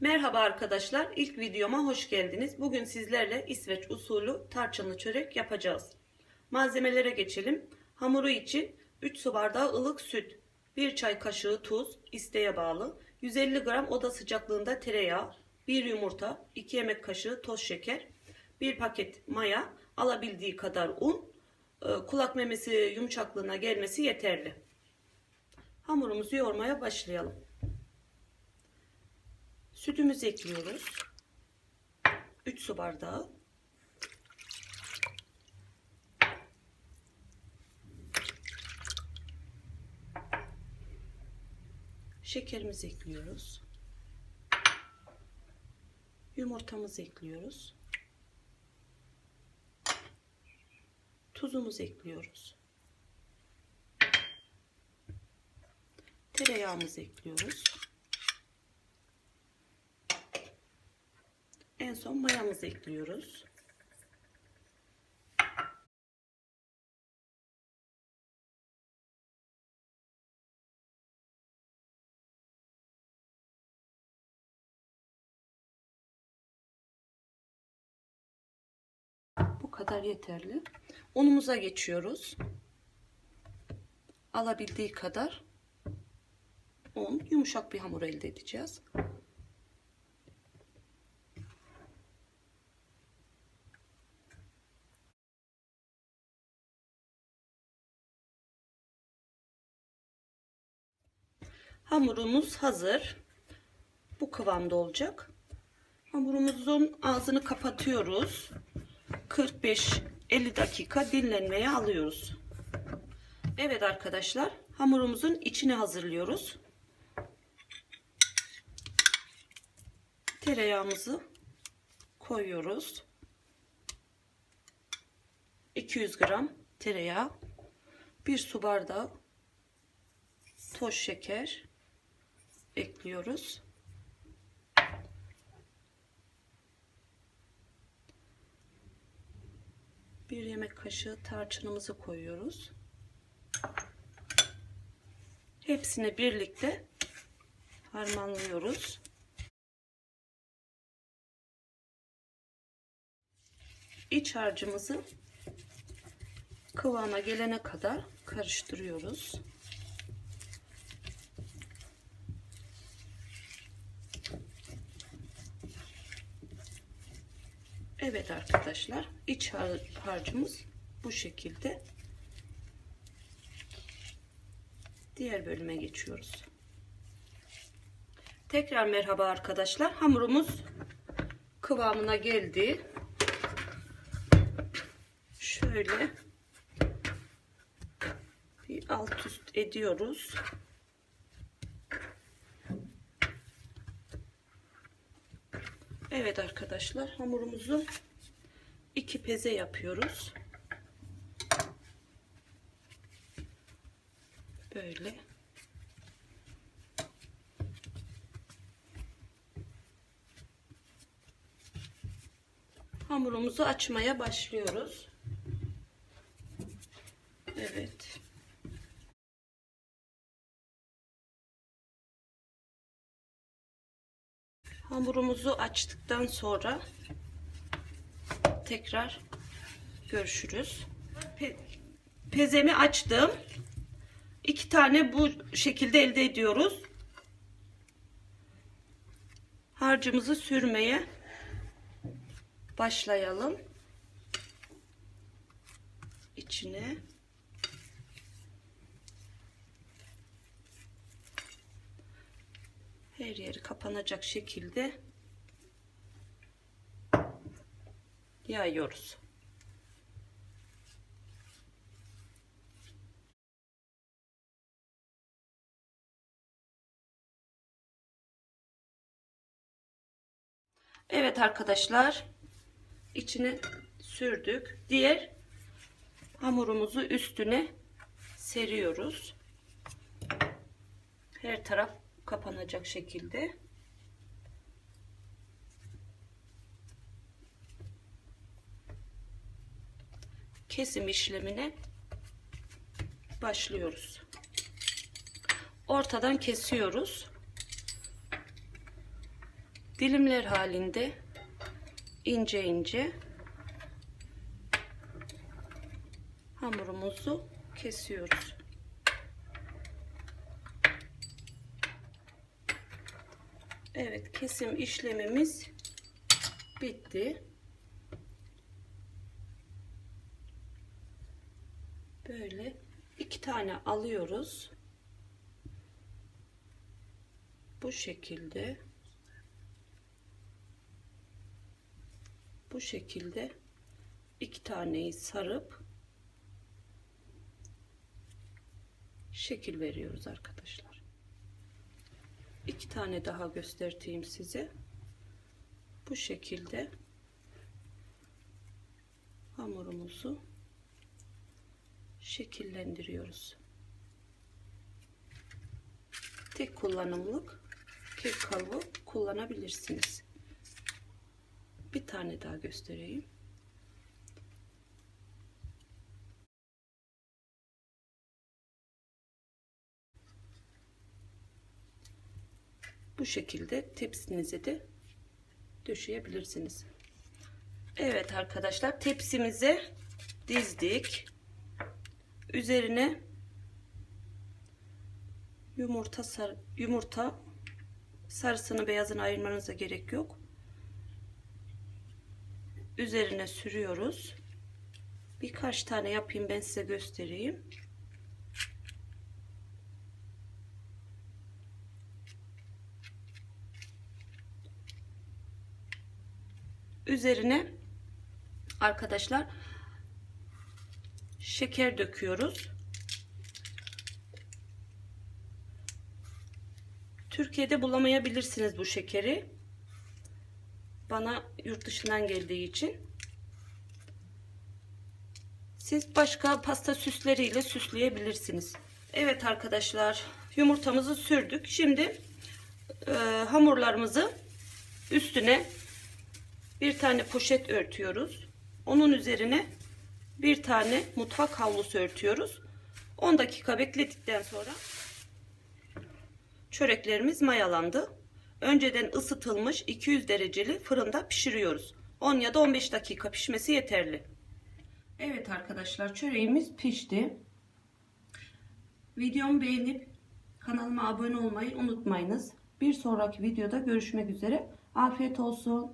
Merhaba arkadaşlar, ilk videoma hoş geldiniz. Bugün sizlerle İsveç usulü tarçınlı çörek yapacağız. Malzemelere geçelim. Hamuru için 3 su bardağı ılık süt, 1 çay kaşığı tuz, isteğe bağlı, 150 gram oda sıcaklığında tereyağı, 1 yumurta, 2 yemek kaşığı toz şeker, 1 paket maya, alabildiği kadar un, e, kulak memesi yumuşaklığına gelmesi yeterli. Hamurumuzu yoğurmaya başlayalım. Sütümüzü ekliyoruz. 3 su bardağı. Şekerimizi ekliyoruz. Yumurtamızı ekliyoruz. Tuzumuzu ekliyoruz. Tereyağımızı ekliyoruz. Son mayamızı ekliyoruz. Bu kadar yeterli. Unumuza geçiyoruz. Alabildiği kadar un, yumuşak bir hamur elde edeceğiz. Hamurumuz hazır. Bu kıvamda olacak. Hamurumuzun ağzını kapatıyoruz. 45-50 dakika dinlenmeye alıyoruz. Evet arkadaşlar, hamurumuzun içini hazırlıyoruz. Tereyağımızı koyuyoruz. 200 gram tereyağı, 1 su bardağı toz şeker ekliyoruz. Bir yemek kaşığı tarçınımızı koyuyoruz. Hepsini birlikte harmanlıyoruz. İç harcımızı kıvama gelene kadar karıştırıyoruz. Evet arkadaşlar iç harcımız bu şekilde. Diğer bölüme geçiyoruz. Tekrar merhaba arkadaşlar. Hamurumuz kıvamına geldi. Şöyle bir alt üst ediyoruz. Evet arkadaşlar hamurumuzu iki peze yapıyoruz. Böyle. Hamurumuzu açmaya başlıyoruz. Evet. Hamurumuzu açtıktan sonra tekrar görüşürüz. Pe pezemi açtım. İki tane bu şekilde elde ediyoruz. Harcımızı sürmeye başlayalım. İçine her yeri kapanacak şekilde yayıyoruz. Evet arkadaşlar içine sürdük. Diğer hamurumuzu üstüne seriyoruz. Her taraf kapanacak şekilde. Kesim işlemine başlıyoruz. Ortadan kesiyoruz. dilimler halinde ince ince hamurumuzu kesiyoruz. Evet kesim işlemimiz bitti. Böyle iki tane alıyoruz. Bu şekilde bu şekilde iki taneyi sarıp şekil veriyoruz arkadaşlar. İki tane daha göstereyim size. Bu şekilde hamurumuzu şekillendiriyoruz. Tek kullanımlık kek kalıbı kullanabilirsiniz. Bir tane daha göstereyim. Şekilde tepsinize de döşeyebilirsiniz. Evet arkadaşlar tepsimize dizdik. Üzerine yumurta sar yumurta sarısını beyazını ayırmanıza gerek yok. Üzerine sürüyoruz. Birkaç tane yapayım ben size göstereyim. Üzerine arkadaşlar şeker döküyoruz. Türkiye'de bulamayabilirsiniz bu şekeri. Bana yurt dışından geldiği için. Siz başka pasta süsleriyle süsleyebilirsiniz. Evet arkadaşlar yumurtamızı sürdük. Şimdi e, hamurlarımızı üstüne bir tane poşet örtüyoruz. Onun üzerine bir tane mutfak havlusu örtüyoruz. 10 dakika bekledikten sonra çöreklerimiz mayalandı. Önceden ısıtılmış 200 dereceli fırında pişiriyoruz. 10 ya da 15 dakika pişmesi yeterli. Evet arkadaşlar çöreğimiz pişti. Videomu beğenip kanalıma abone olmayı unutmayınız. Bir sonraki videoda görüşmek üzere. Afiyet olsun.